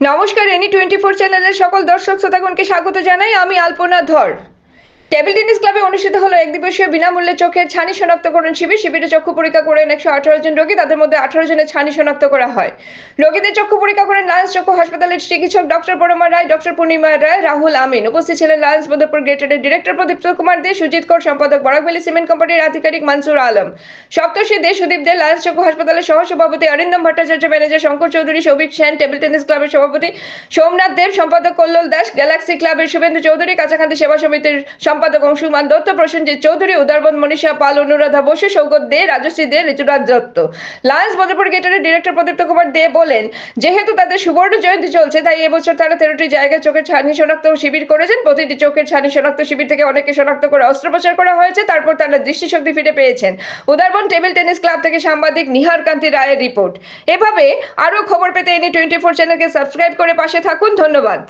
নমস্কার any twenty four চ্যানেলের সকল দর্শক শ্রোতাগণকে স্বাগত জানাই। আমি আলপনা ধর। টেবিল টেনিস ক্লাবে অনুষ্ঠিত হলো এক দিবসীয় বিনামূল্যে চোখের ছানি শনাক্তকরণ শিবির। শিবিরে চক্ষু পরীক্ষা করেন একশো আঠারো জন রোগী, তাদের মধ্যে আঠারো জনের ছানি শনাক্ত করা হয়। রোগীদের চক্ষু পরীক্ষা করেন লায়ন্স চক্ষু হাসপাতালের চিকিৎসক ডক্টর পরমা রায়, ডক্টর পূর্ণিমা রায়, রাহুল আমিন। উপস্থিত ছিলেন লায়ন্স মধুপুর গ্রেটারের ডিরেক্টর প্রদীপ্ত কুমার দে, সুজিত কর সম্পাদক বরাকভ্যালি সিমেন্ট কোম্পানির আধিকারিক মানসুর আলম। সপ্তর্ষি দে, সুদীপ দে, লায়ন্স চক্ষু হাসপাতালের সহ সভাপতি Arindam Bhattacharya, manager Shankar Chowdhury, Souvik Sen, table tennis ক্লাবের সভাপতি সোমনাথ দেব, সম্পাদক কল্লোল দাস, গ্যালাক্সি ক্লাবের শুভেন্দু চৌধুরী, কাছাকাছি সেবা সমিতির সম্পাদক অংশুমান দত্ত, প্রসেনজিৎ চৌধুরী উদারবন মনীষা পাল, অনুরাধা বসু, সৌগত দে, রাজশ্রী দে, ঋতুরাজ দত্ত। লায়ন্স মধুপুর গেটের ডিরেক্টর প্রদীপ্ত কুমার দে বলেন, যেহেতু তাদের সুবর্ণ জয়ন্তী চলছে, তাই এবছর তারা তেরোটি জায়গায় চোখের ছানি শনাক্ত শিবির করেছেন। প্রতিটি চোখের ছানি শনাক্ত শিবির থেকে অনেকে শনাক্ত করে অস্ত্রোপচার করা হয়েছে, তারপর তারা দৃষ্টিশক্তি ফিরে পেয়েছেন। উদারবন টেবিল টেনিস ক্লাব থেকে সাংবাদিক নিহার কান্তি রায়ের রিপোর্ট। এভাবে আরও খবর পেতে এনি টোয়েন্টি ফোর চ্যানেলকে সাবস্ক্রাইব করে পাশে থাকুন। ধন্যবাদ।